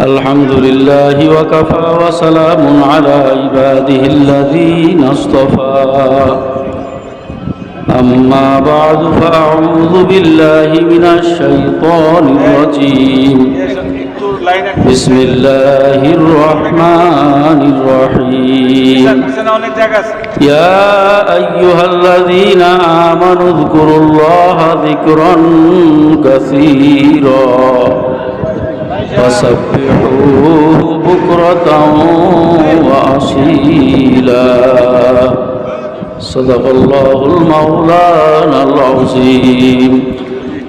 الحمد لله وكفى وسلام على عباده الذين اصطفى أما بعد فأعوذ بالله من الشيطان الرجيم بسم الله الرحمن الرحيم يا أيها الذين آمنوا اذكروا الله ذكرا كثيرا وسبحوه بكرة وأصيلا صدق الله المولانا العظيم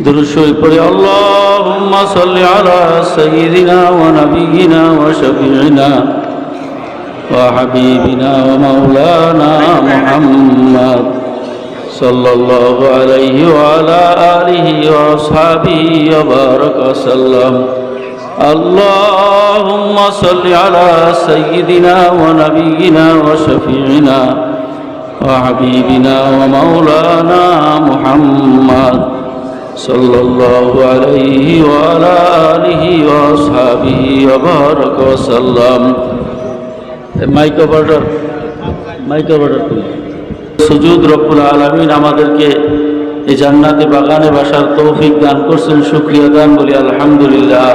درشوي قري اللهم صل على سيدنا ونبينا وشفيعنا وحبيبنا ومولانا محمد صلى الله عليه وعلى آله وأصحابه وبارك وسلم اللهم صل على سيدنا ونبينا وشفيعنا وحبيبنا ومولانا محمد صلى الله عليه وعلى آله وأصحابه وبارك وسلم mike operator mike operator সুজুদ রব্বুল আলমিন আমাদেরকে এই জান্নাতে বাগানে বাসার তৌফিক দান করছেন, শুক্রিয়া দান বলি আলহামদুলিল্লাহ।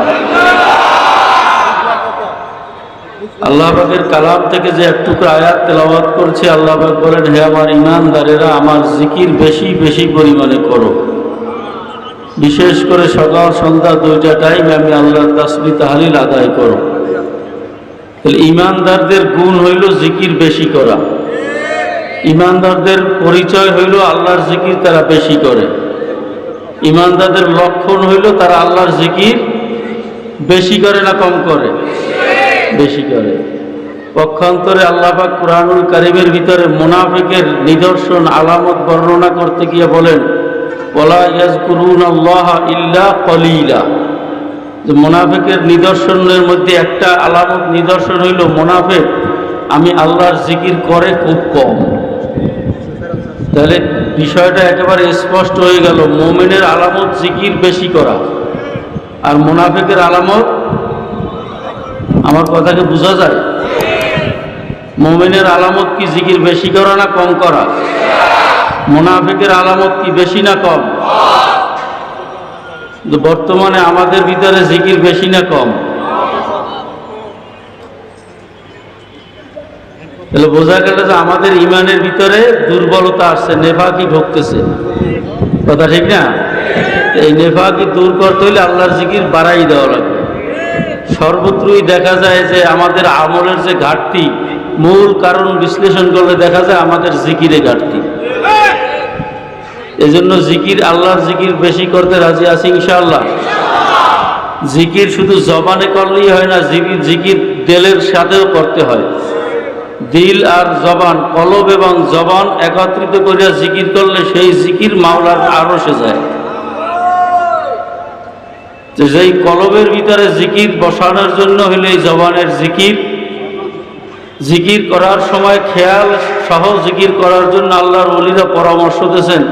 আল্লাহ পাকের কালাম থেকে যে এক টুকরো আয়াত তেলাওয়াত করছে, আল্লাহ পাক বলেন, হে আমার ইমানদারেরা আমার জিকির বেশি বেশি পরিমাণে করো। বিশেষ করে সকাল, সন্ধ্যা দুইটা টাইম আমি আল্লাহর তাসবি, তাহালিল আদায় করো। তাহলে ইমানদারদের গুণ হইল জিকির বেশি করা। ইমানদারদের পরিচয় হইল আল্লাহর জিকির তারা বেশি করে। ইমানদারদের লক্ষণ হইল তারা আল্লাহর জিকির বেশি করে না কম করে? বেশি করে। পক্ষান্তরে আল্লাহাক কোরআনুল কারিমের ভিতরে মোনাফিকের নিদর্শন, আলামত বর্ণনা করতে গিয়ে বলেন ওলা ইয়াজকুরুন আল্লাহ ইল্লা কলিলা। যে মোনাফেকের নিদর্শনের মধ্যে একটা আলামত নিদর্শন হইল, মোনাফেক, আমি আল্লাহর জিকির করে খুব কম। তাহলে বিষয়টা একেবারে স্পষ্ট হয়ে গেল। মোমেনের আলামত জিকির বেশি করা। আর মোনাফেকের আলামত, আমার কথাকে বোঝা যায়? মোমেনের আলামত কি জিকির বেশি করা না কম করা? মোনাফেকের আলামত কি বেশি না কম? বর্তমানে আমাদের ভিতরে জিকির বেশি না কম? তাহলে বোঝা গেল যে আমাদের ইমানের ভিতরে দুর্বলতা আসছে, নেফাকি ঢুকতেছে কথা ঠিক না? এই নেফাকি দূর করতে হলে আল্লাহর জিকির বাড়াই দেওয়া লাগবে। সর্বত্রই দেখা যায় যে আমাদের আমলের যে ঘাটতি, মূল কারণ বিশ্লেষণ করলে দেখা যায় আমাদের জিকিরে ঘাটতি। এজন্য জিকির, আল্লাহর জিকির বেশি করতে রাজি আছি ইনশাআল্লাহ। জিকির শুধু জবানে করলেই হয় না জিকির জিকির দিলের সাথেও করতে হয়। দিল আর জবান, কলব এবং জবান একত্রিত করিয়া জিকির করলে সেই জিকির মাওলার আরও সে যায় যেই কলবের ভিতরে জিকির বসানোর জন্য হইলে এই জবানের জিকির জিকির করার সময় খেয়াল সহ জিকির করার জন্য আল্লাহর অলিরা পরামর্শ দিয়েছেন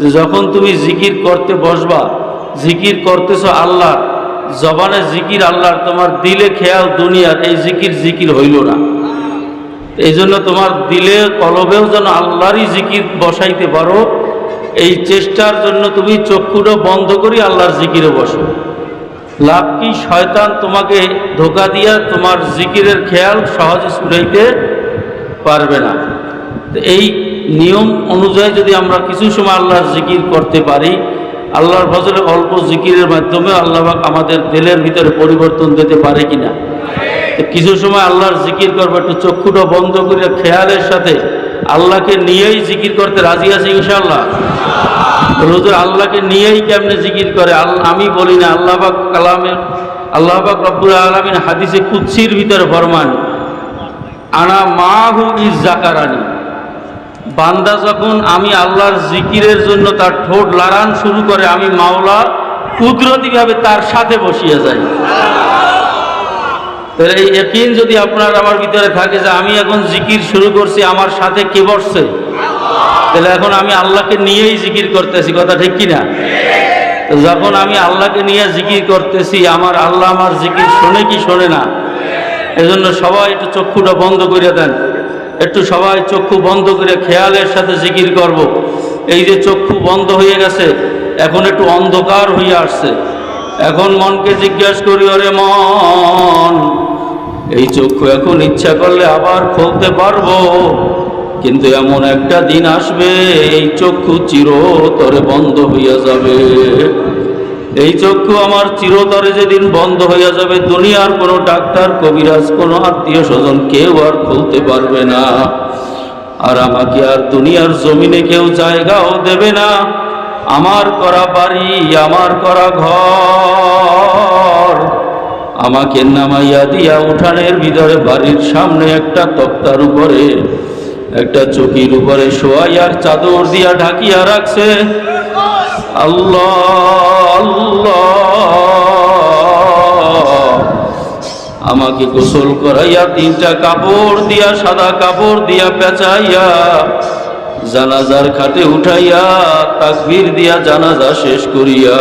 যে যখন তুমি জিকির করতে বসবা, জিকির করতেছ আল্লাহ জবানে জিকির আল্লাহর, তোমার দিলে খেয়াল দুনিয়ার, এই জিকির জিকির হইল না। এই জন্য তোমার দিলে, কলবেও যেন আল্লাহরই জিকির বসাইতে পারো। এই চেষ্টার জন্য তুমি চক্ষুটা বন্ধ করি, আল্লাহর জিকিরে বসো। লাভ কি? শয়তান তোমাকে ধোকা দিয়া তোমার জিকিরের খেয়াল সহজে ছুটাইতে পারবে না। এই নিয়ম অনুযায়ী যদি আমরা কিছু সময় আল্লাহর জিকির করতে পারি, আল্লাহর ফজলে অল্প জিকিরের মাধ্যমে আল্লাহ পাক আমাদের দিলের ভিতরে পরিবর্তন দিতে পারে কিনা। কিছু সময় আল্লাহর জিকির করব, একটু চক্ষুটা বন্ধ করে খেয়ালের সাথে আল্লাহকে নিয়েই জিকির করতে রাজি আছে ইনশাআল্লাহ। রোজের আল্লাহকে নিয়েই কেমনে জিকির করে? আমি বলি না, আল্লাহ পাক কালামের, আল্লাহ পাক রব্বুল আলমিন হাদিসে কুৎসির ভিতরে ফরমান, আনা মাহু ইজ জাকারানি বান্দা যখন আমি আল্লাহর জিকিরের জন্য তার ঠোঁট লাড়ান শুরু করে, আমি মাওলা কুদরতিভাবে তার সাথে বসিয়ে যাই। তাহলে এই একিন যদি আপনার আমার ভিতরে থাকে যে আমি এখন জিকির শুরু করছি, আমার সাথে কে বসছে? তাহলে এখন আমি আল্লাহকে নিয়েই জিকির করতেছি, কথা ঠিক কিনা? যখন আমি আল্লাহকে নিয়ে জিকির করতেছি, আমার আল্লাহ আমার জিকির শোনে কি শোনে না? এজন্য সবাই একটু চক্ষুটা বন্ধ করে দেন। একটু সবাই চক্ষু বন্ধ করে খেয়ালের সাথে জিকির করব। এই যে চক্ষু বন্ধ হয়ে গেছে, এখন একটু অন্ধকার হয়ে আসছে। এখন মনকে জিজ্ঞাসা করি, ওরে মন এই চক্ষু এখন ইচ্ছা করলে আবার খুলতে পারব। কিন্তু এমন একটা দিন আসবে, এই চক্ষু চিরতরে বন্ধ হইয়া যাবে। এই চক্ষু আমার চিরতরে যেদিন বন্ধ হইয়া যাবে, দুনিয়ার কোনো ডাক্তার, কবিরাজ, কোনো আত্মীয় স্বজন কেউ আর খুলতে পারবে না। আর আমাকে আর দুনিয়ার জমিনে কেউ জায়গাও দেবে না। আমার করা বাড়ি, আমার করা ঘর। আমাকে নামাইয়া দিয়া উঠানের ভিতরে বাড়ির সামনে একটা তক্তার উপরে, একটা চকির উপরে শোয়াইয়ার চাদর দিয়া ঢাকিয়া রাখছে। আল্লাহ আমাকে গোসল করাইয়া তিনটা কাপড় দিয়া, সাদা কাপড় দিয়া পেঁচাইয়া, জানাজার খাটে উঠাইয়া, তাকবির দিয়া জানাজা শেষ করিয়া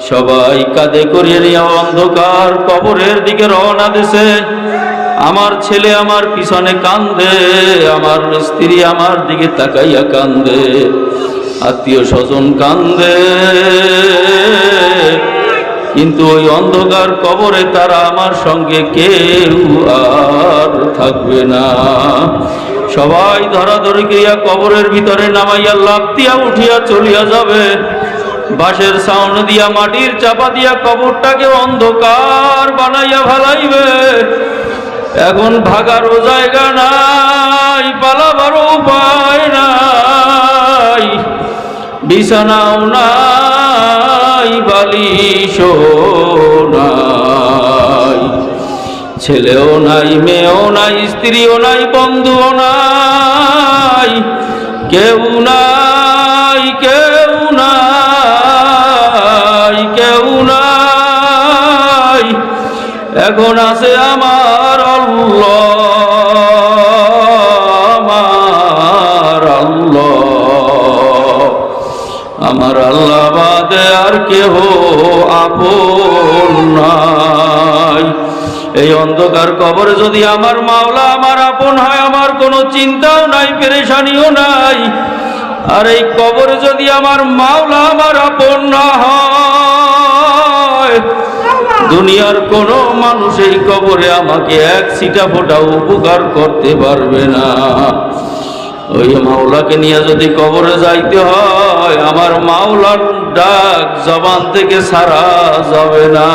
সবাই কাঁধে করিয়ে নিয়া অন্ধকার কবরের দিকে রওনা দিছে। আমার ছেলে আমার পিছনে কান্দে, আমার স্ত্রী আমার দিকে তাকাইয়া কান্দে, আত্মীয় স্বজন কান্দে। কিন্তু ওই অন্ধকার কবরে তারা আমার সঙ্গে কেউ আর থাকবে না। সবাই ধরাধরি করিয়া কবরের ভিতরে নামাইয়া লাভ দিয়া উঠিয়া চলিয়া যাবে। বাঁশের সাউন্ড দিয়া মাটির চাপা দিয়া কবরটাকে অন্ধকার বানাইয়া ভালাইবে এখন ভাগারও জায়গা নাই পালাবারও উপায় নাই। বিছানাও নাই, বালিশও নাই। ছেলেও নাই, মেয়েও নাই, স্ত্রীও নাই, বন্ধুও নাই। কেউ নাই এখন আছে আমার আমার আমার আল্লাহ বাদে আর কেহ আপন এই অন্ধকার কবরে যদি আমার মাওলা, আমার আপন হয়, আমার কোনো চিন্তাও নাই, পেরেশানিও নাই। আর এই কবরে যদি আমার মাওলা, আমার আপন না হয় দুনিয়ার কোনো মানুষ এই কবরে আমাকে এক সিটা ফোটা উপকার করতে পারবে না। ওই মাওলাকে নিয়ে যদি কবরে যাইতে হয়, আমার মাওলার ডাক জবান থেকে সারা যাবে না।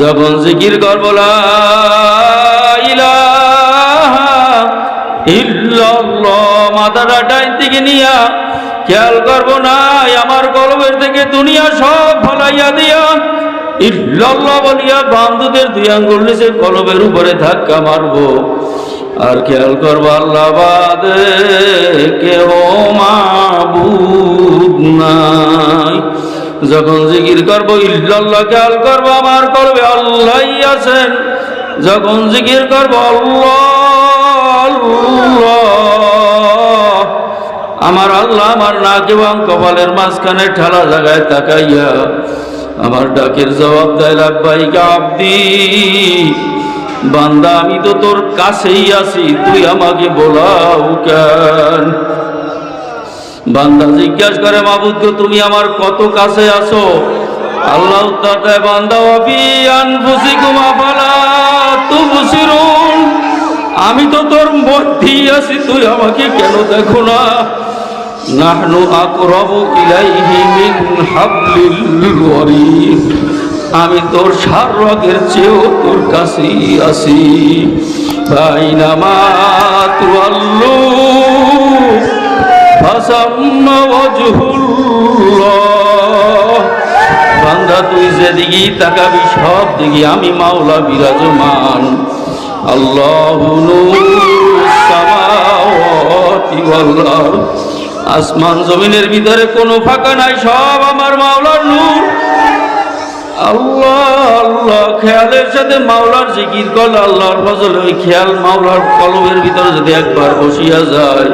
যখন জিকির করব মাথাটা ডাইন থেকে নিয়া খেয়াল করব না আমার কলবের থেকে দুনিয়া সব ফলাইয়া দিয়া ইল্লাল্লাহ বলিয়া বান্ধুদের দুই আঙ্গুল নিচে কলবের উপরে ধাক্কা মারবো। আর খেয়াল করব আল্লাহ বাদে, কেহ মাবুদ নাই। যখন জিকির করব, ইল্লাল্লাহ খেয়াল করব, আমার করবে আল্লাহ আছেন। যখন জিকির করব আমার আল্লাহ আমার নাক এবং কপালের মাঝখানে ঠেলা জায়গায় তাকাইয়া আমার ডাকের জবাব দেয় লাব্বাইকা আব্দি, বান্দা, আমি তো তোর কাছেই আছি, তুই আমাকে বলাও কেন? বান্দা জিজ্ঞাসা করে, মাবুদ তুমি আমার কত কাছে আছো? আল্লাহ দেয়, বান্দা অবি আনফুসিকুম আফালা তুবসিরুন, আমি তো তোর মধ্যেই আছি, তুই আমাকে কেন দেখো না? নাহনু আকরাবু ইলাইহি মিন হাবলিল ওয়ারিদ আমি তোর সার রগের চেয়েও তোর কাছেই আছি। বাইনামা তুয়াল্লু ফাসাম্মা তুই যেদিকেই তাকাবি, সব দিকে আমি মাওলা বিরাজমান। আল্লাহ আসমান জমিনের ভিতরে কোনো ফাঁকা নাই, সব আমার মাওলার নূর। আল্লাহ আল্লাহ, খেয়ালের সাথে মাওলার জিকির কল আল্লাহর ফজল ওই খেয়াল মাওলার কলমের ভিতরে যদি একবার বসিয়া যায়,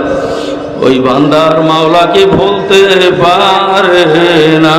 ওই বান্দার মাওলাকে ভুলতে পারে না।